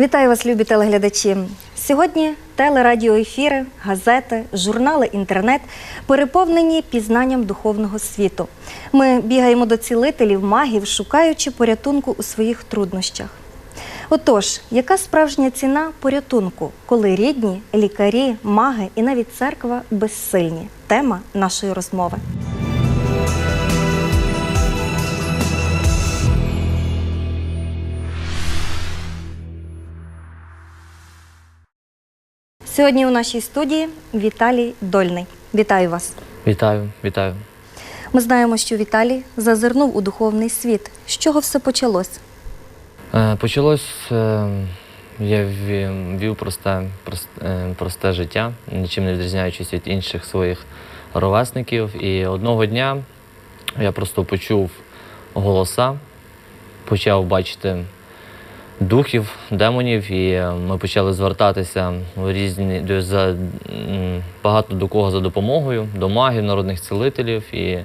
Вітаю вас, любі телеглядачі. Сьогодні телерадіоефіри, газети, журнали, інтернет переповнені пізнанням духовного світу. Ми бігаємо до цілителів, магів, шукаючи порятунку у своїх труднощах. Отож, яка справжня ціна порятунку, коли рідні, лікарі, маги і навіть церква безсильні? Тема нашої розмови. Сьогодні у нашій студії Віталій Дольний. Вітаю вас. Вітаю, вітаю. Ми знаємо, що Віталій зазирнув у духовний світ. З чого все почалось? Е, Почалось, е, я вів, вів просте, просте, просте життя, нічим не відрізняючись від інших своїх ровесників. І одного дня я просто почув голоса, почав бачити духів, демонів, і е, ми почали звертатися в різні за багато до кого за допомогою, до магів, народних цілителів. І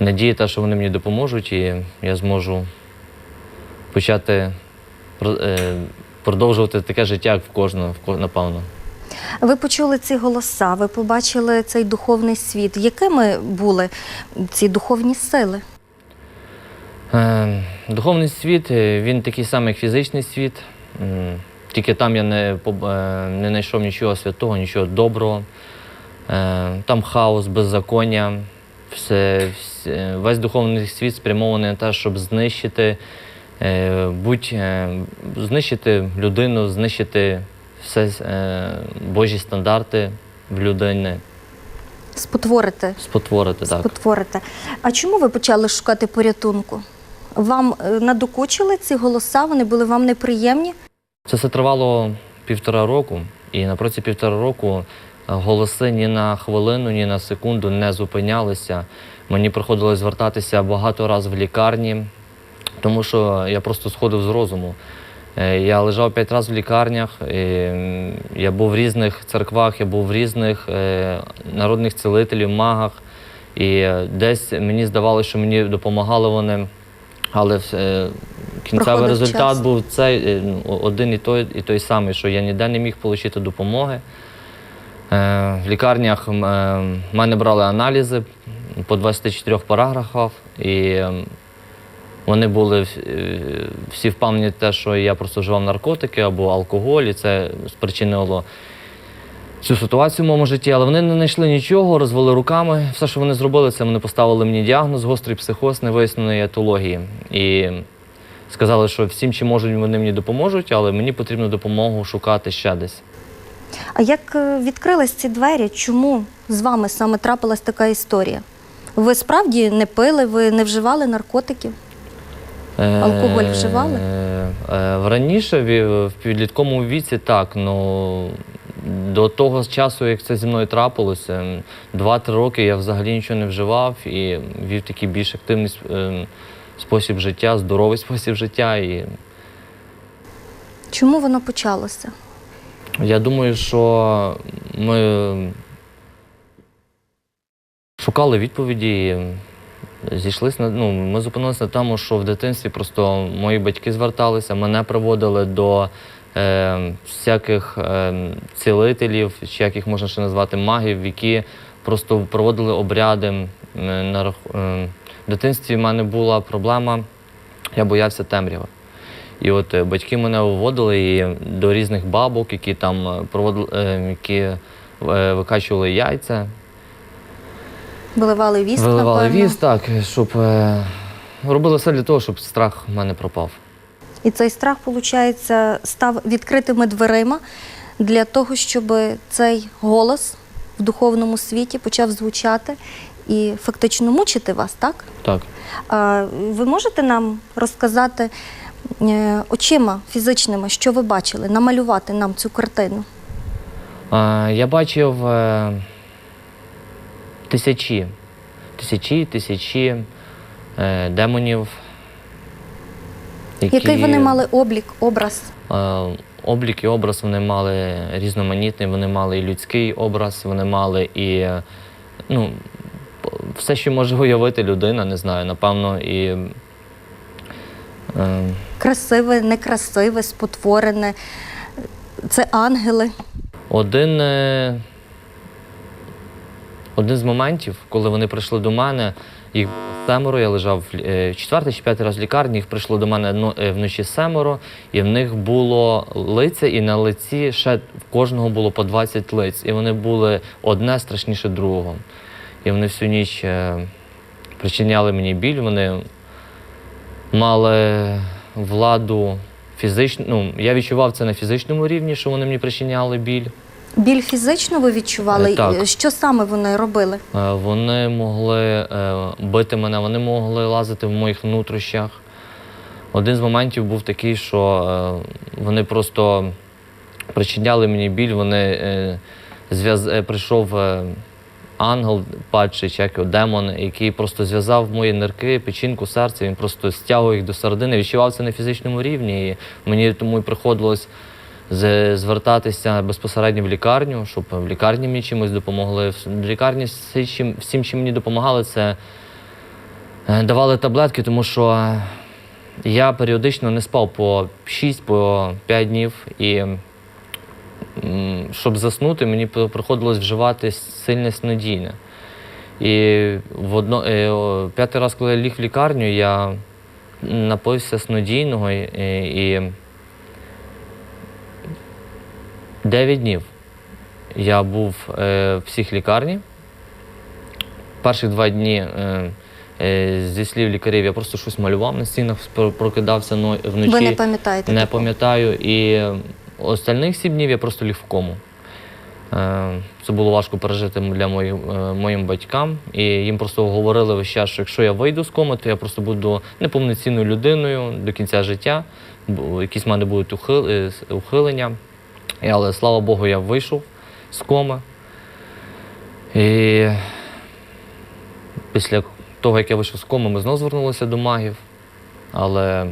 надія те, що вони мені допоможуть, і я зможу почати е, продовжувати таке життя, як в кожного, напевно. Ви почули ці голоса, ви побачили цей духовний світ. Якими були ці духовні сили? Е, Духовний світ, е, він такий самий, як фізичний світ. Тільки там я не, е, не знайшов нічого святого, нічого доброго. Там хаос, беззаконня. Все, все- весь духовний світ спрямований на те, щоб знищити, будь, знищити людину, знищити все Божі стандарти в людини, Спотворити. спотворити так. Спотворити. А чому ви почали шукати порятунку? Вам е, надокучили ці голоса? Вони були вам неприємні? Це все тривало півтора року, і на протязі півтора року е, голоси ні на хвилину, ні на секунду не зупинялися. Мені приходилось звертатися багато разів в лікарні, тому що я просто сходив з розуму. Е, Я лежав п'ять разів в лікарнях, я був в різних церквах, я був в різних народних цілителів, магах. І десь мені здавалося, що мені допомагали вони, але е, кінцевий Проходив результат час. був цей е, ну, один і той, і той самий, що я ніде не міг отримати допомоги. Е, В лікарнях мене брали аналізи по 24 параграфах, і вони були всі впевнені те, що я просто вживав наркотики або алкоголь, і це спричинило цю ситуацію в моєму житті, але вони не знайшли нічого, розвели руками. Все, що вони зробили, це вони поставили мені діагноз гострий психоз невиясненої етології. І сказали, що всім, чим можуть, вони мені допоможуть, але мені потрібно допомогу шукати ще десь. А як е, відкрились ці двері? Чому з вами саме трапилась така історія? Ви справді не пили, ви не вживали наркотиків? Алкоголь вживали? Е, е, Раніше в в підлітковому віці так, ну до того часу, як це зі мною трапилося, м, 2-3 роки я взагалі нічого не вживав і вів такий більш активний ем, спосіб життя, здоровий спосіб життя. І Чому воно почалося? я думаю, що ми шукали відповіді. і Зійшлися на ну, ми зупинилися на тому, що в дитинстві просто мої батьки зверталися, мене приводили до всяких е, цілителів, чи як їх можна ще назвати магів, які просто проводили обряди. Е, в дитинстві в мене була проблема, я боявся темряви. І от е, батьки мене виводили і до різних бабок, які там е, проводили, е, які е, викачували яйця, Виливали віск, Виливали напевно. віз, так, щоб е, робили все для того, щоб страх в мене пропав. І цей страх, виходить, став відкритими дверима для того, щоб цей голос в духовному світі почав звучати і фактично мучити вас, так? Так. А ви можете нам розказати е, очима фізичними, що ви бачили, намалювати нам цю картину? Е, я бачив е, тисячі, тисячі, тисячі е, демонів. Які, Який вони мали облік, образ? Е, облік і образ вони мали різноманітний, вони мали і людський образ, вони мали і е, ну, все, що може уявити людина, не знаю, напевно, і Е, Красиве, некрасиве, спотворене. Це ангели. Один, е, один з моментів, коли вони прийшли до мене, їх семеро, я лежав е, четвертий чи п'ятий раз в лікарні, їх прийшло до мене е, вночі семеро, і в них було лиця, і на лиці ще в кожного було по 20 лиць. І вони були одне страшніше другого. І вони всю ніч е, причиняли мені біль, вони мали владу фізичну. Ну, я відчував це на фізичному рівні, що вони мені причиняли біль. Біль фізично ви відчували? Е, так. Що саме вони робили? Е, Вони могли е, бити мене, вони могли лазити в моїх внутрішнях. Один з моментів був такий, що вони просто причиняли мені біль. Вони зв'яз... прийшов ангел, падший, як його, демон, який просто зв'язав мої нирки, печінку, серце. Він просто стягував їх до середини. Відчував це на фізичному рівні. І мені тому і приходилось звертатися безпосередньо в лікарню, щоб в лікарні мені чимось допомогли. В лікарні всім, чим мені допомагали, це е, давали таблетки, тому що я періодично не спав по 6 по 5 днів. І щоб заснути, мені приходилось вживати сильне снодійне. І в одно, е, п'ятий раз, коли я ліг в лікарню, я напився снодійного і, і 9 днів я був е, в всіх лікарні. Перші два дні е, е, зі слів лікарів я просто щось малював на стінах, прокидався вночі. Ви не пам'ятаєте? Не пам'ятаю. І остальних сім днів я просто ліг в кому. Це було важко пережити для моїх, моїм батькам. І їм просто говорили весь час, що якщо я вийду з коми, то я просто буду неповноцінною людиною до кінця життя. Якісь в мене будуть ухил- ухилення. Але слава Богу, я вийшов з коми. І після того, як я вийшов з коми, ми знову звернулися до магів. Але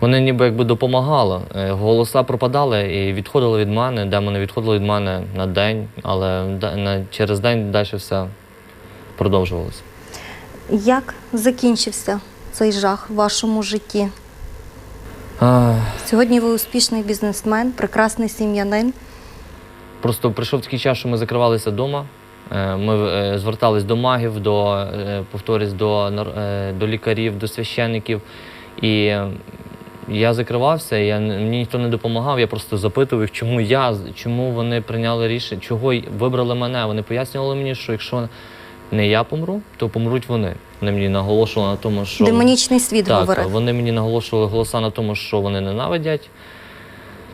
вони ніби якби допомагали. Е, Голоса пропадали і відходили від мене, демони відходили від мене на день, але через день далі все продовжувалося. Як закінчився цей жах в вашому житті? А, Сьогодні ви успішний бізнесмен, прекрасний сім'янин. Просто прийшов такий час, що ми закривалися вдома. Ми е, звертались до магів, до, е, повторюсь, до, е, до лікарів, до священників. І е, я закривався, я, мені ніхто не допомагав. Я просто запитував, їх, чому я, чому вони прийняли рішення, чого вибрали мене. Вони пояснювали мені, що якщо не я помру, то помруть вони. Вони мені наголошували на тому, що Демонічний світ так, говорив. вони мені наголошували голоса на тому, що вони ненавидять.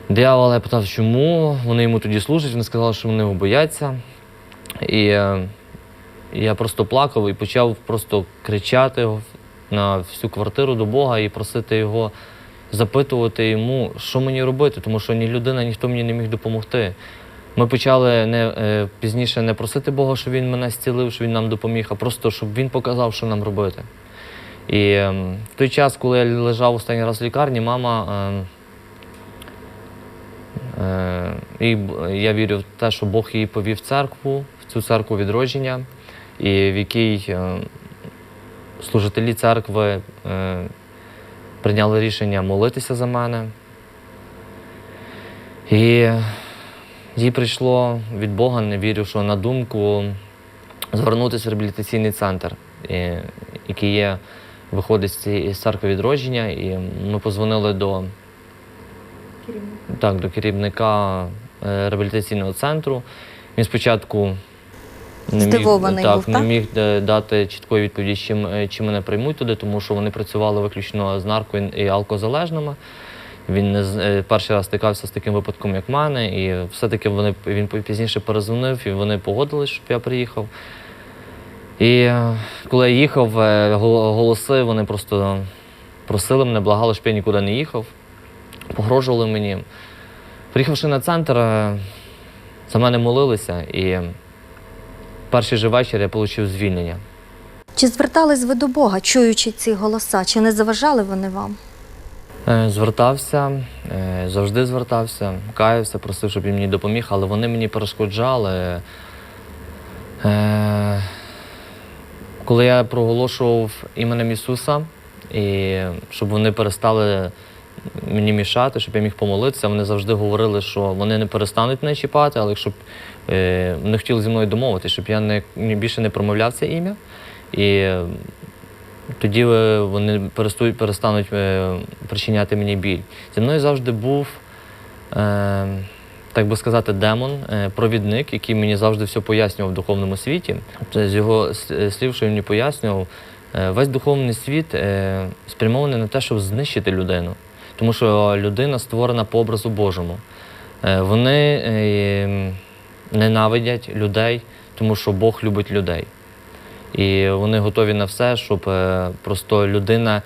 Диявол, я питав, чому вони йому тоді служать. Вони сказали, що вони його бояться. І е, я просто плакав і почав просто кричати на всю квартиру до Бога і просити його запитувати йому, що мені робити, тому що ні людина, ніхто мені не міг допомогти. Ми почали не, е, пізніше не просити Бога, щоб він мене зцілив, щоб він нам допоміг, а просто щоб він показав, що нам робити. І ем, в той час, коли я лежав останній раз в лікарні, мама. ем, е, і я вірю в те, що Бог її повів в церкву, в цю церкву відродження, і в якій е, служителі церкви е, прийняли рішення молитися за мене. І їй прийшло від Бога, не вірю, що на думку звернутися в реабілітаційний центр, який є, виходить з церкви відродження. І ми позвонили до, так, до керівника е, реабілітаційного центру. Він спочатку не міг, так, був, не міг е, дати чіткої відповіді, чим, е, чи мене приймуть туди, тому що вони працювали виключно з нарко і алкозалежними. Він не е, перший раз стикався з таким випадком, як мене, і все-таки вони, він пізніше перезвонив, і вони погодились, щоб я приїхав. І е, коли я їхав, е, голоси вони просто просили мене, благали, щоб я нікуди не їхав, погрожували мені. Приїхавши на центр, за мене молилися, і перший же вечір я отримав звільнення. Чи звертались ви до Бога, чуючи ці голоса? Чи не заважали вони вам? Е, Звертався, е, завжди звертався, каявся, просив, щоб він мені допоміг, але вони мені перешкоджали. Е, Коли я проголошував іменем Ісуса, і щоб вони перестали мені мішати, щоб я міг помолитися. Вони завжди говорили, що вони не перестануть мене чіпати, але щоб е, вони хотіли зі мною домовитися, щоб я не, більше не промовляв це ім'я. І тоді е, вони перестають, перестануть е, причиняти мені біль. Зі мною завжди був, е, так би сказати, демон, провідник, який мені завжди все пояснював в духовному світі. З його слів, що він мені пояснював, весь духовний світ спрямований на те, щоб знищити людину. Тому що людина створена по образу Божому. Вони ненавидять людей, тому що Бог любить людей. І вони готові на все, щоб е, просто людина.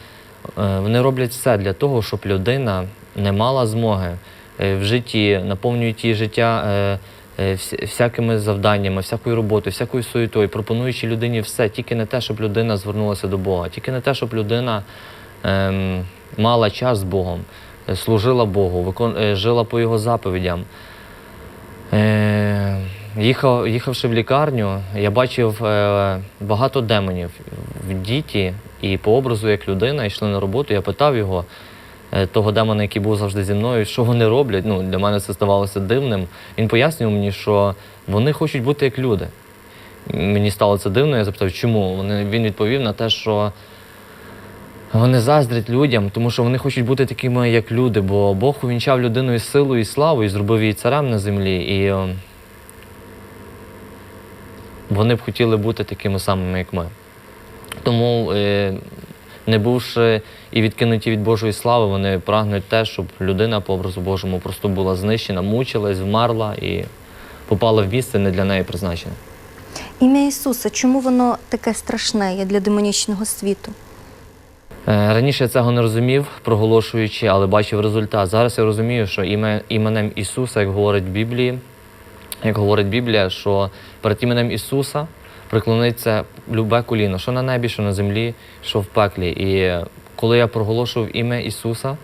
е, Вони роблять все для того, щоб людина не мала змоги е, в житті, наповнюють її життя вся- всякими завданнями, всякою роботою, всякою суєтою, пропонуючи людині все, тільки не те, щоб людина звернулася до Бога, тільки не те, щоб людина ем, мала час з Богом, служила Богу, жила по його заповідям. Їхав, їхавши в лікарню, я бачив е, багато демонів в діті, і по образу, як людина, йшли на роботу. Я питав його, е, того демона, який був завжди зі мною, що вони роблять. Ну, для мене це здавалося дивним. Він пояснював мені, що вони хочуть бути як люди. Мені стало це дивно, я запитав, чому. Вони, він відповів на те, що вони заздрять людям, тому що вони хочуть бути такими, як люди, бо Бог увінчав людину із силою і славою і зробив її царем на землі. І е, вони б хотіли бути такими самими, як ми. Тому, е, не бувши і відкинуті від Божої слави, вони прагнуть те, щоб людина по образу Божому просто була знищена, мучилась, вмерла і попала в місце не для неї призначене. Ім'я Ісуса, чому воно таке страшне є для демонічного світу? Е, Раніше я цього не розумів, проголошуючи, але бачив результат. Зараз я розумію, що іменем Ісуса, як говорить в Біблії, як говорить Біблія, що перед іменем Ісуса приклониться любе коліно, що на небі, що на землі, що в пеклі. І коли я проголошував ім'я Ісуса,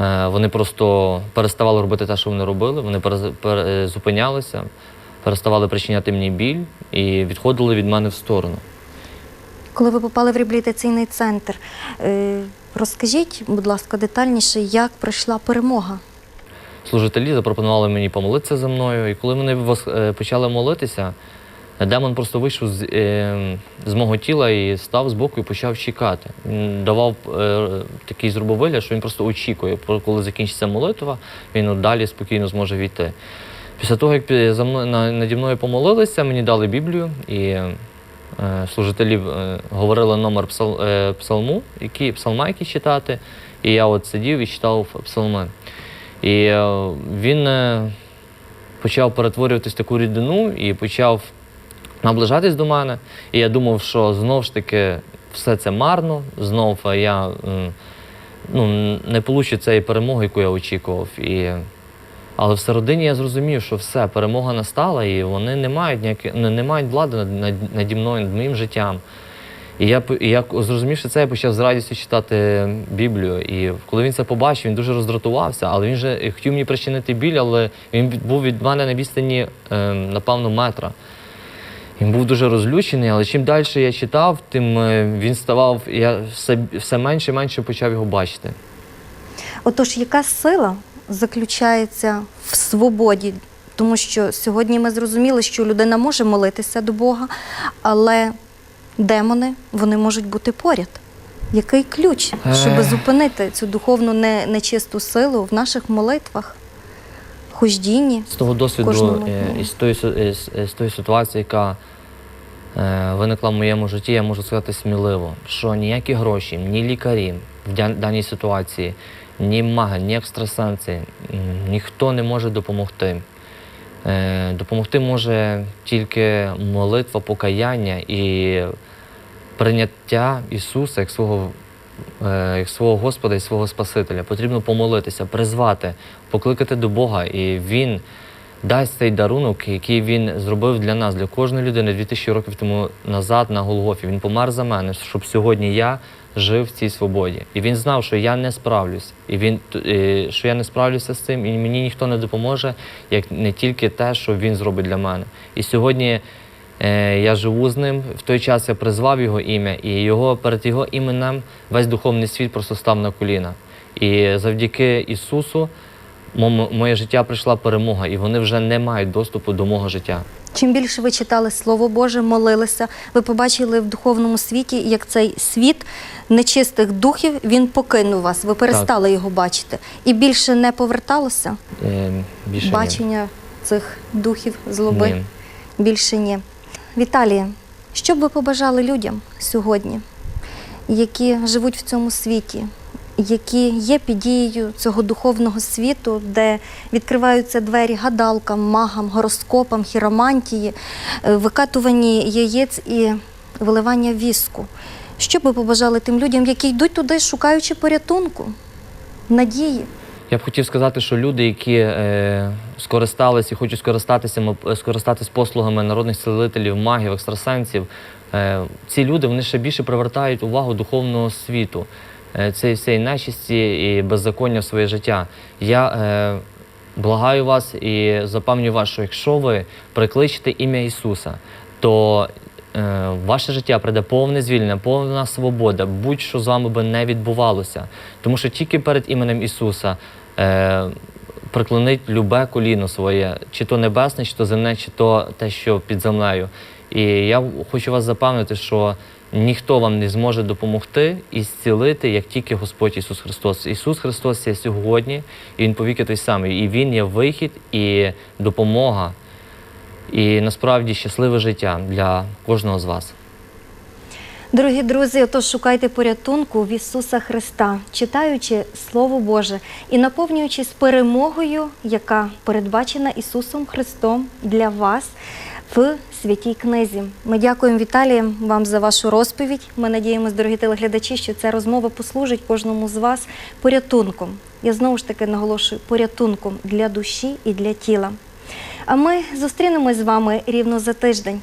е, вони просто переставали робити те, що вони робили, вони перез- зупинялися, переставали причиняти мені біль і відходили від мене в сторону. Коли ви попали в реабілітаційний центр, е, розкажіть, будь ласка, детальніше, як пройшла перемога? Служителі запропонували мені помолитися за мною. І коли вони е, почали молитися, демон просто вийшов з, е, з мого тіла і став збоку і почав чекати. Він давав е, такий зробив що він просто очікує, коли закінчиться молитва, він далі спокійно зможе війти. Після того, як за мною наді мною помолилися, мені дали Біблію і служителі говорили номер псал, псалму, які, псалма, які читати. І я от сидів і читав псалми. І е, він е, почав перетворюватись таку рідину і почав наближатись до мене. І я думав, що знов ж таки все це марно, знов е, я ну, не получу цієї перемоги, яку я очікував. І, але всередині я зрозумів, що все, перемога настала, і вони не мають ніякі, не, мають влади над, наді мною, над моїм життям. І я, і я зрозумівши це, я почав з радістю читати Біблію. І коли він це побачив, він дуже роздратувався, але він же хотів мені причинити біль, але він був від мене на відстані, е, напевно, метра. Він був дуже розлючений, але чим далі я читав, тим е, він ставав, я все, все менше і менше почав його бачити. Отож, яка сила заключається в свободі? Тому що сьогодні ми зрозуміли, що людина може молитися до Бога, але демони вони можуть бути поряд. Який ключ, щоб зупинити цю духовну не- нечисту силу в наших молитвах, хождінні? З того досвіду е, і з тої, е, з, е, з тої ситуації, яка е, виникла в моєму житті, я можу сказати сміливо, що ніякі гроші, ні лікарі в даній ситуації, ні маги, ні екстрасенси, ніхто не може допомогти. Е, Допомогти може тільки молитва, покаяння і прийняття Ісуса як свого, е, як свого Господа і свого Спасителя. Потрібно помолитися, призвати, покликати до Бога, і Він дасть цей дарунок, який Він зробив для нас, для кожної людини 2000 років тому назад на Голгофі. Він помер за мене, щоб сьогодні я жив в цій свободі. І він знав, що я не справлюсь, і він е, що я не справлюся з цим, і мені ніхто не допоможе, як не тільки те, що він зробить для мене. І сьогодні Е, Я живу з ним. В той час я призвав його ім'я, і його перед його іменем весь духовний світ просто став на коліна. І завдяки Ісусу моє життя прийшла перемога, і вони вже не мають доступу до мого життя. Чим більше ви читали Слово Боже, молилися, ви побачили в духовному світі, як цей світ нечистих духів він покинув вас. Ви перестали його бачити. І більше не поверталося Е, Більше ні. бачення цих духів злоби. Ні. Більше ні. Віталія, що б ви побажали людям сьогодні, які живуть в цьому світі, які є під дією цього духовного світу, де відкриваються двері гадалкам, магам, гороскопам, хіромантії, е, викатуванні яєць і виливання віску? Що б ви побажали тим людям, які йдуть туди, шукаючи порятунку, надії? Я б хотів сказати, що люди, які е, скористались і хочуть скористатися скористатись послугами народних цілителів, магів, екстрасенсів, е, ці люди вони ще більше привертають увагу духовного світу. Е, цієї всієї нечисті і беззаконня в своє життя. Я е, благаю вас і запевнюю вас, що якщо ви прикличете ім'я Ісуса, то е, ваше життя прийде повне звільнення, повна свобода, будь-що з вами би не відбувалося. Тому що тільки перед іменем Ісуса е, приклонить любе коліно своє, чи то небесне, чи то земне, чи то те, що під землею. І я хочу вас запевнити, що ніхто вам не зможе допомогти і зцілити, як тільки Господь Ісус Христос. Ісус Христос є сьогодні, і Він повіки той самий. І Він є вихід і допомога, і насправді щасливе життя для кожного з вас. Дорогі друзі, отож шукайте порятунку в Ісуса Христа, читаючи Слово Боже і наповнюючись перемогою, яка передбачена Ісусом Христом для вас в святій книзі. Ми дякуємо Віталієм вам за вашу розповідь. Ми надіємося, дорогі телеглядачі, що ця розмова послужить кожному з вас порятунком. Я знову ж таки наголошую порятунком для душі і для тіла. А ми зустрінемось з вами рівно за тиждень.